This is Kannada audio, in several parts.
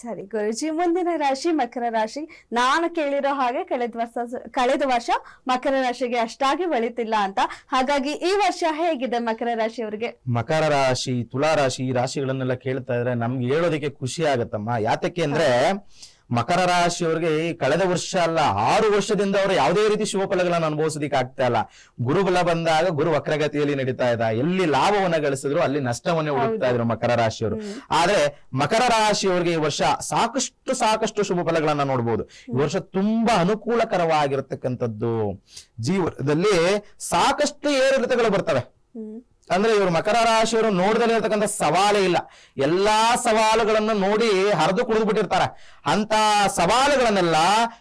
ಸರಿ, ಗುರುಜಿ, ಮುಂದಿನ ರಾಶಿ ಮಕರ ರಾಶಿ. ನಾನು ಕೇಳಿರೋ ಹಾಗೆ ಕಳೆದ ವರ್ಷ ಕಳೆದ ವರ್ಷ ಮಕರ ರಾಶಿಗೆ ಅಷ್ಟಾಗಿ ಬೆಳಿತಿಲ್ಲ ಅಂತ. ಹಾಗಾಗಿ ಈ ವರ್ಷ ಹೇಗಿದೆ ಮಕರ ರಾಶಿಯವರಿಗೆ? ಮಕರ ರಾಶಿ, ತುಲಾ ರಾಶಿ ಈ ರಾಶಿಗಳನ್ನೆಲ್ಲ ಕೇಳ್ತಾ ಇದ್ರೆ ನಮ್ಗೆ ಹೇಳೋದಕ್ಕೆ ಖುಷಿ ಆಗತ್ತಮ್ಮ. ಯಾತಕ್ಕೆ ಅಂದ್ರೆ ಮಕರ ರಾಶಿಯವರಿಗೆ ಈ ಕಳೆದ ವರ್ಷ ಅಲ್ಲ ಆರು ವರ್ಷದಿಂದ ಅವರು ಯಾವುದೇ ರೀತಿ ಶುಭ ಫಲಗಳನ್ನು ಅನುಭವಿಸೋದಿಕ್ಕೆ ಆಗ್ತಾ ಇಲ್ಲ. ಗುರುಬಲ ಬಂದಾಗ ಗುರು ವಕ್ರಗತಿಯಲ್ಲಿ ನಡೀತಾ ಇದ್ದ ಎಲ್ಲಿ ಲಾಭವನ್ನ ಗಳಿಸಿದ್ರು ಅಲ್ಲಿ ನಷ್ಟವನ್ನೇ ಹುಡುಕ್ತಾ ಇದ್ರು ಮಕರ ರಾಶಿಯವರು. ಆದ್ರೆ ಮಕರ ರಾಶಿಯವರಿಗೆ ಈ ವರ್ಷ ಸಾಕಷ್ಟು ಸಾಕಷ್ಟು ಶುಭ ಫಲಗಳನ್ನ ನೋಡ್ಬೋದು. ಈ ವರ್ಷ ತುಂಬಾ ಅನುಕೂಲಕರವಾಗಿರತಕ್ಕಂಥದ್ದು. ಜೀವನದಲ್ಲಿ ಸಾಕಷ್ಟು ಏರಿಳಿತಗಳು ಬರ್ತವೆ. ಅಂದ್ರೆ ಇವರು ಮಕರ ರಾಶಿಯವರು ನೋಡದಲ್ಲಿ ಇರತಕ್ಕಂಥ ಸವಾಲೇ ಇಲ್ಲ. ಎಲ್ಲಾ ಸವಾಲುಗಳನ್ನು ನೋಡಿ ಹರಿದು ಕುಡಿದು ಬಿಟ್ಟಿರ್ತಾರೆ. ಅಂತ ಸವಾಲುಗಳನ್ನೆಲ್ಲ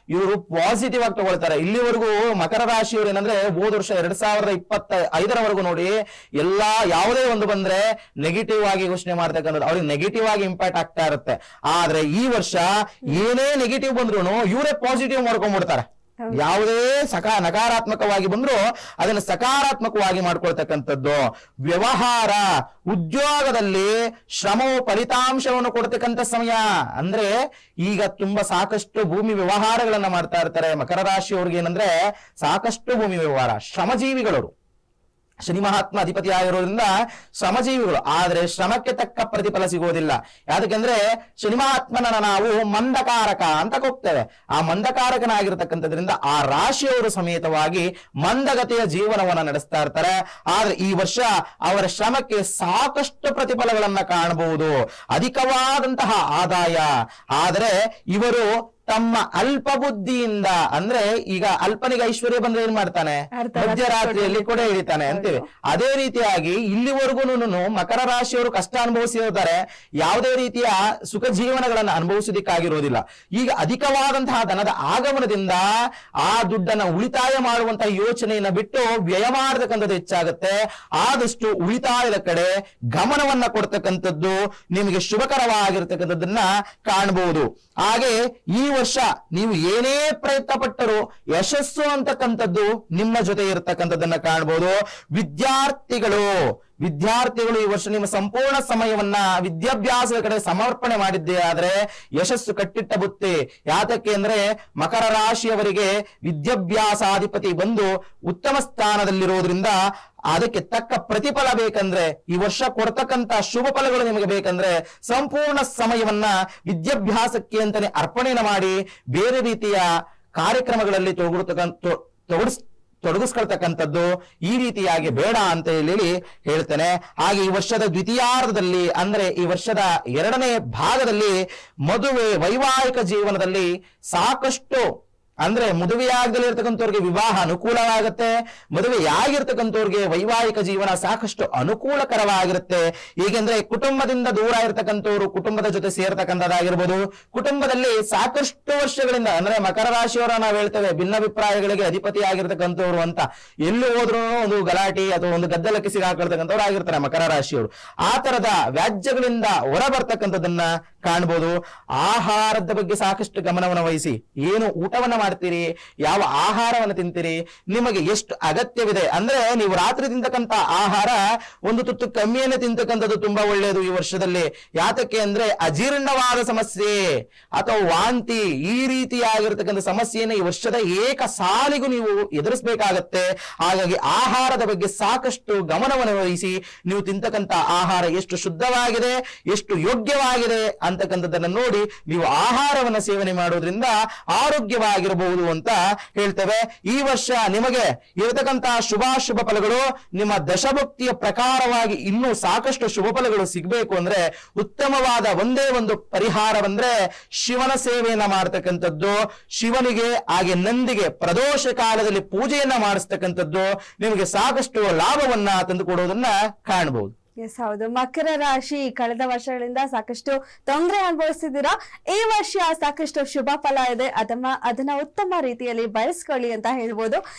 ಇವರು ಪಾಸಿಟಿವ್ ಆಗಿ ತಗೊಳ್ತಾರೆ. ಇಲ್ಲಿವರೆಗೂ ಮಕರ ರಾಶಿಯವರು ಏನಂದ್ರೆ ಹೋದ ವರ್ಷ ಎರಡ್ ಸಾವಿರದ ಇಪ್ಪತ್ತ ಐದರವರೆಗೂ ನೋಡಿ ಎಲ್ಲಾ ಯಾವುದೇ ಒಂದು ಬಂದ್ರೆ ನೆಗೆಟಿವ್ ಆಗಿ ಘೋಷಣೆ ಮಾಡ್ತಕ್ಕಂಥದ್ದು ಅವ್ರಿಗೆ ನೆಗೆಟಿವ್ ಆಗಿ ಇಂಪ್ಯಾಕ್ಟ್ ಆಗ್ತಾ ಇರುತ್ತೆ. ಆದ್ರೆ ಈ ವರ್ಷ ಏನೇ ನೆಗೆಟಿವ್ ಬಂದ್ರು ಇವರೇ ಪಾಸಿಟಿವ್ ಮಾಡ್ಕೊಂಡ್ಬಿಡ್ತಾರೆ. ಯಾವುದೇ ಸಕಾ ನಕಾರಾತ್ಮಕವಾಗಿ ಬಂದ್ರು ಅದನ್ನ ಸಕಾರಾತ್ಮಕವಾಗಿ ಮಾಡ್ಕೊಳ್ತಕ್ಕಂಥದ್ದು. ವ್ಯವಹಾರ, ಉದ್ಯೋಗದಲ್ಲಿ ಶ್ರಮವು ಫಲಿತಾಂಶವನ್ನು ಕೊಡ್ತಕ್ಕಂಥ ಸಮಯ. ಅಂದ್ರೆ ಈಗ ತುಂಬಾ ಸಾಕಷ್ಟು ಭೂಮಿ ವ್ಯವಹಾರಗಳನ್ನ ಮಾಡ್ತಾ ಇರ್ತಾರೆ ಮಕರ ರಾಶಿಯವ್ರಿಗೆ ಏನಂದ್ರೆ ಸಾಕಷ್ಟು ಭೂಮಿ ವ್ಯವಹಾರ, ಶ್ರಮಜೀವಿಗಳವರು. ಶನಿ ಮಹಾತ್ಮ ಅಧಿಪತಿ ಆಗಿರೋದ್ರಿಂದ ಶ್ರಮಜೀವಿಗಳು. ಆದ್ರೆ ಶ್ರಮಕ್ಕೆ ತಕ್ಕ ಪ್ರತಿಫಲ ಸಿಗೋದಿಲ್ಲ ಯಾಕೆಂದ್ರೆ ಶನಿ ಮಹಾತ್ಮನ ನಾವು ಮಂದಕಾರಕ ಅಂತ ಹೋಗ್ತೇವೆ ಆ ಮಂದಕಾರಕನಾಗಿರ್ತಕ್ಕಂಥದ್ರಿಂದ ಆ ರಾಶಿಯವರು ಸಮೇತವಾಗಿ ಮಂದಗತಿಯ ಜೀವನವನ್ನ ನಡೆಸ್ತಾ ಇರ್ತಾರೆ. ಆದ್ರೆ ಈ ವರ್ಷ ಅವರ ಶ್ರಮಕ್ಕೆ ಸಾಕಷ್ಟು ಪ್ರತಿಫಲಗಳನ್ನ ಕಾಣಬಹುದು. ಅಧಿಕವಾದಂತಹ ಆದಾಯ. ಆದರೆ ಇವರು ತಮ್ಮ ಅಲ್ಪ ಬುದ್ಧಿಯಿಂದ ಅಂದ್ರೆ ಈಗ ಅಲ್ಪನಿಗೆ ಐಶ್ವರ್ಯ ಬಂದ್ರೆ ಏನ್ ಮಾಡ್ತಾನೆ? ಮಧ್ಯರಾತ್ರಿಯಲ್ಲಿ ಕೂಡ ಹಿಡಿತಾನೆ ಅಂತೀವಿ. ಅದೇ ರೀತಿಯಾಗಿ ಇಲ್ಲಿವರೆಗೂ ಮಕರ ರಾಶಿಯವರು ಕಷ್ಟ ಅನುಭವಿಸಿರ್ತಾರೆ ಯಾವುದೇ ರೀತಿಯ ಸುಖ ಜೀವನಗಳನ್ನು ಅನುಭವಿಸೋದಿಕ್ಕಾಗಿರೋದಿಲ್ಲ. ಈಗ ಅಧಿಕವಾದಂತಹ ಧನದ ಆಗಮನದಿಂದ ಆ ದುಡ್ಡನ್ನ ಉಳಿತಾಯ ಮಾಡುವಂತಹ ಯೋಚನೆಯನ್ನ ಬಿಟ್ಟು ವ್ಯಯ ಮಾಡತಕ್ಕಂಥದ್ದು ಹೆಚ್ಚಾಗುತ್ತೆ. ಆದಷ್ಟು ಉಳಿತಾಯದ ಕಡೆ ಗಮನವನ್ನ ಕೊಡ್ತಕ್ಕಂಥದ್ದು ನಿಮಗೆ ಶುಭಕರವಾಗಿರ್ತಕ್ಕಂಥದ್ದನ್ನ ಕಾಣಬಹುದು ಹಾಗೆ ಈ ವರ್ಷ ನೀವು ಏನೇ ಪ್ರಯತ್ನ ಪಟ್ಟರೂ ಯಶಸ್ಸು ಅಂತಕ್ಕಂಥದ್ದು ನಿಮ್ಮ ಜೊತೆ ಇರತಕ್ಕಂಥದ್ದನ್ನ ಕಾಣಬಹುದು ವಿದ್ಯಾರ್ಥಿಗಳು ವಿದ್ಯಾರ್ಥಿಗಳು ಈ ವರ್ಷ ನಿಮ್ಮ ಸಂಪೂರ್ಣ ಸಮಯವನ್ನ ವಿದ್ಯಾಭ್ಯಾಸದ ಕಡೆ ಸಮರ್ಪಣೆ ಮಾಡಿದ್ದೇ ಆದ್ರೆ ಯಶಸ್ಸು ಕಟ್ಟಿಟ್ಟ ಬುತ್ತಿ. ಯಾತಕ್ಕೆ ಅಂದ್ರೆ ಮಕರ ರಾಶಿಯವರಿಗೆ ವಿದ್ಯಾಭ್ಯಾಸಾಧಿಪತಿ ಬಂದು ಉತ್ತಮ ಸ್ಥಾನದಲ್ಲಿರೋದ್ರಿಂದ ಅದಕ್ಕೆ ತಕ್ಕ ಪ್ರತಿಫಲ ಬೇಕಂದ್ರೆ, ಈ ವರ್ಷ ಕೊಡ್ತಕ್ಕಂತ ಶುಭ ಫಲಗಳು ನಿಮಗೆ ಬೇಕಂದ್ರೆ ಸಂಪೂರ್ಣ ಸಮಯವನ್ನ ವಿದ್ಯಾಭ್ಯಾಸಕ್ಕೆ ಅಂತಾನೆ ಅರ್ಪಣೆಯನ್ನು ಮಾಡಿ ಬೇರೆ ರೀತಿಯ ಕಾರ್ಯಕ್ರಮಗಳಲ್ಲಿ ತೊಗೊಡ್ತಕ್ಕಂಥ ತೊಡಗಿಸ್ ತೊಡಗಿಸ್ಕೊಳ್ತಕ್ಕಂಥದ್ದು ಈ ರೀತಿಯಾಗಿ ಬೇಡ ಅಂತ ಹೇಳಿ ಹೇಳ್ತೇನೆ. ಹಾಗೆ ಈ ವರ್ಷದ ದ್ವಿತೀಯಾರ್ಧದಲ್ಲಿ ಅಂದ್ರೆ ಈ ವರ್ಷದ ಎರಡನೇ ಭಾಗದಲ್ಲಿ ಮದುವೆ ವೈವಾಹಿಕ ಜೀವನದಲ್ಲಿ ಸಾಕಷ್ಟು ಅಂದ್ರೆ ಮದುವೆಯಾಗದಲ್ಲಿ ಇರ್ತಕ್ಕಂಥವ್ರಿಗೆ ವಿವಾಹ ಅನುಕೂಲವಾಗುತ್ತೆ, ಮದುವೆಯಾಗಿರ್ತಕ್ಕಂಥವ್ರಿಗೆ ವೈವಾಹಿಕ ಜೀವನ ಸಾಕಷ್ಟು ಅನುಕೂಲಕರವಾಗಿರುತ್ತೆ. ಹೀಗೆಂದ್ರೆ ಕುಟುಂಬದಿಂದ ದೂರ ಇರತಕ್ಕಂಥವ್ರು ಕುಟುಂಬದ ಜೊತೆ ಸೇರ್ತಕ್ಕಂಥದ್ದಾಗಿರ್ಬೋದು. ಕುಟುಂಬದಲ್ಲಿ ಸಾಕಷ್ಟು ವರ್ಷಗಳಿಂದ, ಅಂದ್ರೆ ಮಕರ ರಾಶಿಯವರ ನಾವು ಹೇಳ್ತೇವೆ, ಭಿನ್ನಾಭಿಪ್ರಾಯಗಳಿಗೆ ಅಧಿಪತಿ ಆಗಿರ್ತಕ್ಕಂಥವ್ರು ಅಂತ ಎಲ್ಲಿ ಹೋದ್ರು ಒಂದು ಗಲಾಟೆ ಅಥವಾ ಒಂದು ಗದ್ದಲಕ್ಕೆ ಸಿಗಾಕೊಳ್ತಕ್ಕಂಥವ್ರು ಆಗಿರ್ತಾರೆ ಮಕರ ರಾಶಿಯವರು. ಆ ತರದ ವ್ಯಾಜ್ಯಗಳಿಂದ ಹೊರ ಬರ್ತಕ್ಕಂಥದನ್ನ ಕಾಣ್ಬೋದು. ಆಹಾರದ ಬಗ್ಗೆ ಸಾಕಷ್ಟು ಗಮನವನ್ನು ವಹಿಸಿ, ಏನು ಊಟವನ್ನ ಮಾಡ್ತೀರಿ? ಯಾವ ಆಹಾರವನ್ನು ತಿಂತೀರಿ? ನಿಮಗೆ ಎಷ್ಟು ಅಗತ್ಯವಿದೆ? ಅಂದ್ರೆ ನೀವು ರಾತ್ರಿ ತಿಂತಕ್ಕಂತ ಆಹಾರ ಒಂದು ತುತ್ತು ಕಮ್ಮಿಯನ್ನು ತಿಂತಕ್ಕಂಥದ್ದು ತುಂಬಾ ಒಳ್ಳೆಯದು ಈ ವರ್ಷದಲ್ಲಿ. ಯಾತಕ್ಕೆ ಅಂದ್ರೆ ಅಜೀರ್ಣವಾದ ಸಮಸ್ಯೆ ಅಥವಾ ವಾಂತಿ ಈ ರೀತಿಯಾಗಿರ್ತಕ್ಕಂಥ ಸಮಸ್ಯೆಯನ್ನು ಈ ವರ್ಷದ ಏಕ ಸಾಲಿಗೂ ನೀವು ಎದುರಿಸಬೇಕಾಗತ್ತೆ. ಹಾಗಾಗಿ ಆಹಾರದ ಬಗ್ಗೆ ಸಾಕಷ್ಟು ಗಮನವನ್ನು ವಹಿಸಿ ನೀವು ತಿಂತಕ್ಕಂತ ಆಹಾರ ಎಷ್ಟು ಶುದ್ಧವಾಗಿದೆ, ಎಷ್ಟು ಯೋಗ್ಯವಾಗಿದೆ ಅಂತಕ್ಕಂಥದ್ದನ್ನು ನೋಡಿ ನೀವು ಆಹಾರವನ್ನ ಸೇವನೆ ಮಾಡೋದ್ರಿಂದ ಆರೋಗ್ಯವಾಗಿರಬಹುದು ಅಂತ ಹೇಳ್ತೇವೆ. ಈ ವರ್ಷ ನಿಮಗೆ ಇರತಕ್ಕಂತಹ ಶುಭಾಶುಭ ಫಲಗಳು, ನಿಮ್ಮ ದಶಭಕ್ತಿಯ ಪ್ರಕಾರವಾಗಿ ಇನ್ನೂ ಸಾಕಷ್ಟು ಶುಭ ಫಲಗಳು ಸಿಗಬೇಕು ಅಂದ್ರೆ ಉತ್ತಮವಾದ ಒಂದೇ ಒಂದು ಪರಿಹಾರವಂದ್ರೆ ಶಿವನ ಸೇವೆಯನ್ನ ಮಾಡತಕ್ಕಂಥದ್ದು, ಶಿವನಿಗೆ, ಹಾಗೆ ನಂದಿಗೆ ಪ್ರದೋಷ ಕಾಲದಲ್ಲಿ ಪೂಜೆಯನ್ನ ಮಾಡಿಸ್ತಕ್ಕಂಥದ್ದು ನಿಮಗೆ ಸಾಕಷ್ಟು ಲಾಭವನ್ನ ತಂದುಕೊಡುವುದನ್ನ ಕಾಣಬಹುದು. ಎಸ್ ಹೌದು. ಮಕರ ರಾಶಿ, ಕಳೆದ ವರ್ಷಗಳಿಂದ ಸಾಕಷ್ಟು ತೊಂದರೆ ಅನುಭವಿಸಿದ್ದೀರಾ ಈ ವರ್ಷ ಸಾಕಷ್ಟು ಶುಭ ಫಲ ಇದೆ. ಅದನ್ನ ಅದನ್ನ ಉತ್ತಮ ರೀತಿಯಲ್ಲಿ ಬಯಸ್ಕೊಳ್ಳಿ ಅಂತ ಹೇಳ್ಬೋದು.